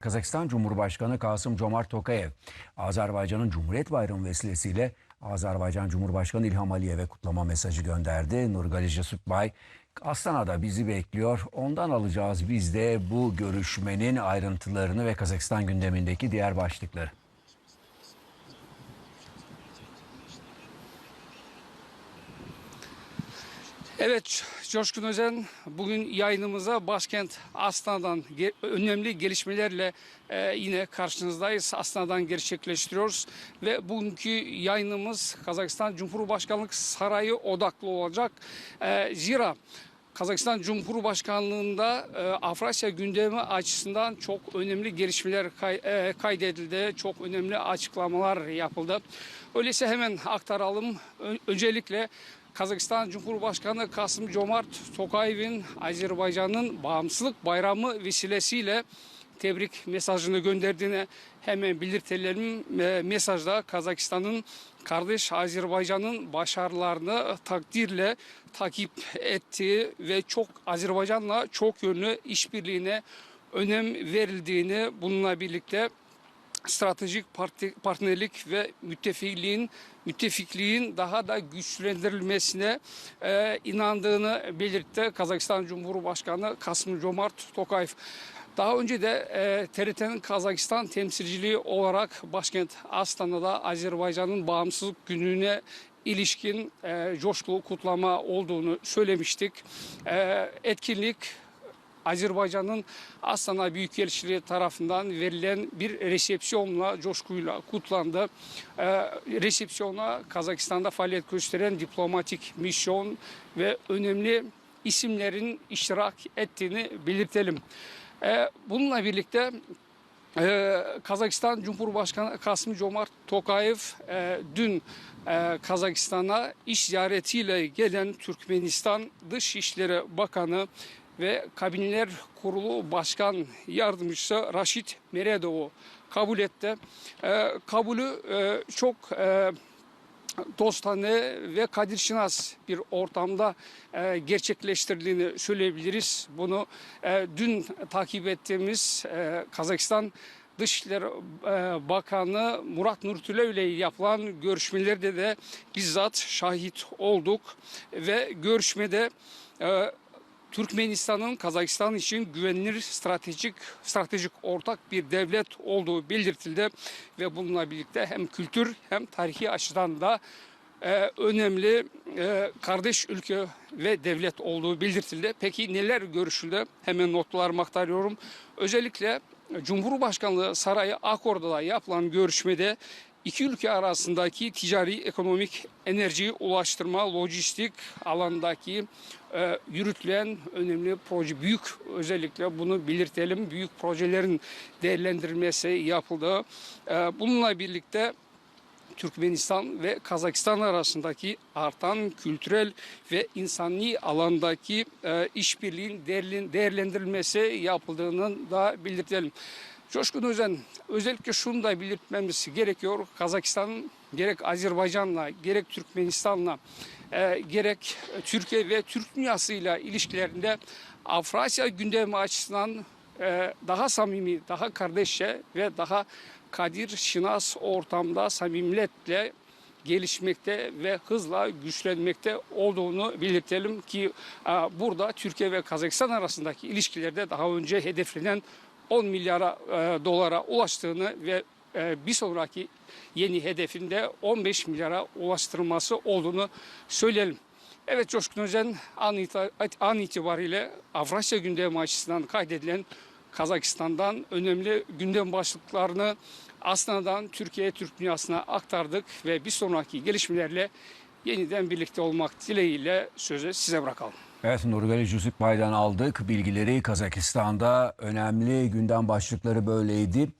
Kazakistan Cumhurbaşkanı Kasım Comart Tokayev, Azerbaycan'ın Cumhuriyet Bayramı vesilesiyle Azerbaycan Cumhurbaşkanı İlham Aliyev'e kutlama mesajı gönderdi. Nurgali Jasutbay, Astana'da bizi bekliyor. Ondan alacağız biz de bu görüşmenin ayrıntılarını ve Kazakistan gündemindeki diğer başlıkları. Evet Coşkun Özen bugün yayınımıza başkent Astana'dan ge- önemli gelişmelerle e, yine karşınızdayız. Astana'dan gerçekleştiriyoruz ve bugünkü yayınımız Kazakistan Cumhurbaşkanlık Sarayı odaklı olacak. E, zira Kazakistan Cumhurbaşkanlığında e, Afrasya gündemi açısından çok önemli gelişmeler kay- e, kaydedildi. Çok önemli açıklamalar yapıldı. Öyleyse hemen aktaralım. Öncelikle Kazakistan Cumhurbaşkanı Kasım Comart Tokayev'in Azerbaycan'ın bağımsızlık bayramı vesilesiyle tebrik mesajını gönderdiğini hemen belirtelim. E, Mesajda Kazakistan'ın kardeş Azerbaycan'ın başarılarını takdirle takip ettiği ve çok Azerbaycan'la çok yönlü işbirliğine önem verildiğini bununla birlikte stratejik parti, partnerlik ve müttefikliğin müttefikliğin daha da güçlendirilmesine e, inandığını belirtti Kazakistan Cumhurbaşkanı Kasım Comart Tokayev. Daha önce de e, TRT'nin Kazakistan temsilciliği olarak başkent Astana'da Azerbaycan'ın bağımsızlık gününe ilişkin e, coşkulu kutlama olduğunu söylemiştik. E, etkinlik Azerbaycan'ın Astana Büyükelçiliği tarafından verilen bir resepsiyonla, coşkuyla kutlandı. Ee, resepsiyona Kazakistan'da faaliyet gösteren diplomatik misyon ve önemli isimlerin iştirak ettiğini belirtelim. Ee, bununla birlikte ee, Kazakistan Cumhurbaşkanı Kasım Comart Tokayev e, dün e, Kazakistan'a iş ziyaretiyle gelen Türkmenistan Dışişleri Bakanı ve Kabinler Kurulu Başkan Yardımcısı Raşit Meredov'u kabul etti. E, kabulü e, çok e, dostane ve kadir şinas bir ortamda e, gerçekleştirdiğini söyleyebiliriz. Bunu e, dün takip ettiğimiz e, Kazakistan Dışişleri e, Bakanı Murat Nurtülev ile yapılan görüşmelerde de bizzat şahit olduk ve görüşmede e, Türkmenistan'ın Kazakistan için güvenilir stratejik stratejik ortak bir devlet olduğu belirtildi ve bununla birlikte hem kültür hem tarihi açıdan da e, önemli e, kardeş ülke ve devlet olduğu belirtildi. Peki neler görüşüldü? Hemen notlarımı aktarıyorum. Özellikle Cumhurbaşkanlığı Sarayı Akor'da yapılan görüşmede iki ülke arasındaki ticari, ekonomik, enerji, ulaştırma, lojistik alandaki e, yürütülen önemli proje, büyük özellikle bunu belirtelim, büyük projelerin değerlendirilmesi yapıldı. E, bununla birlikte Türkmenistan ve Kazakistan arasındaki artan kültürel ve insani alandaki e, işbirliğin değerlendirilmesi yapıldığını da belirtelim. Coşkun Özen özellikle şunu da belirtmemiz gerekiyor. Kazakistan gerek Azerbaycan'la gerek Türkmenistan'la e, gerek Türkiye ve Türk dünyasıyla ilişkilerinde Avrasya gündemi açısından e, daha samimi, daha kardeşçe ve daha kadir şinas ortamda samimiyetle gelişmekte ve hızla güçlenmekte olduğunu belirtelim ki e, burada Türkiye ve Kazakistan arasındaki ilişkilerde daha önce hedeflenen 10 milyara e, dolara ulaştığını ve e, bir sonraki yeni hedefinde 15 milyara ulaştırılması olduğunu söyleyelim. Evet Coşkun Özen an, ita- an itibariyle Avrasya gündemi açısından kaydedilen Kazakistan'dan önemli gündem başlıklarını Astana'dan Türkiye Türk dünyasına aktardık ve bir sonraki gelişmelerle yeniden birlikte olmak dileğiyle sözü size bırakalım. Evet Nurgali Jusupbay'dan aldık bilgileri Kazakistan'da önemli gündem başlıkları böyleydi.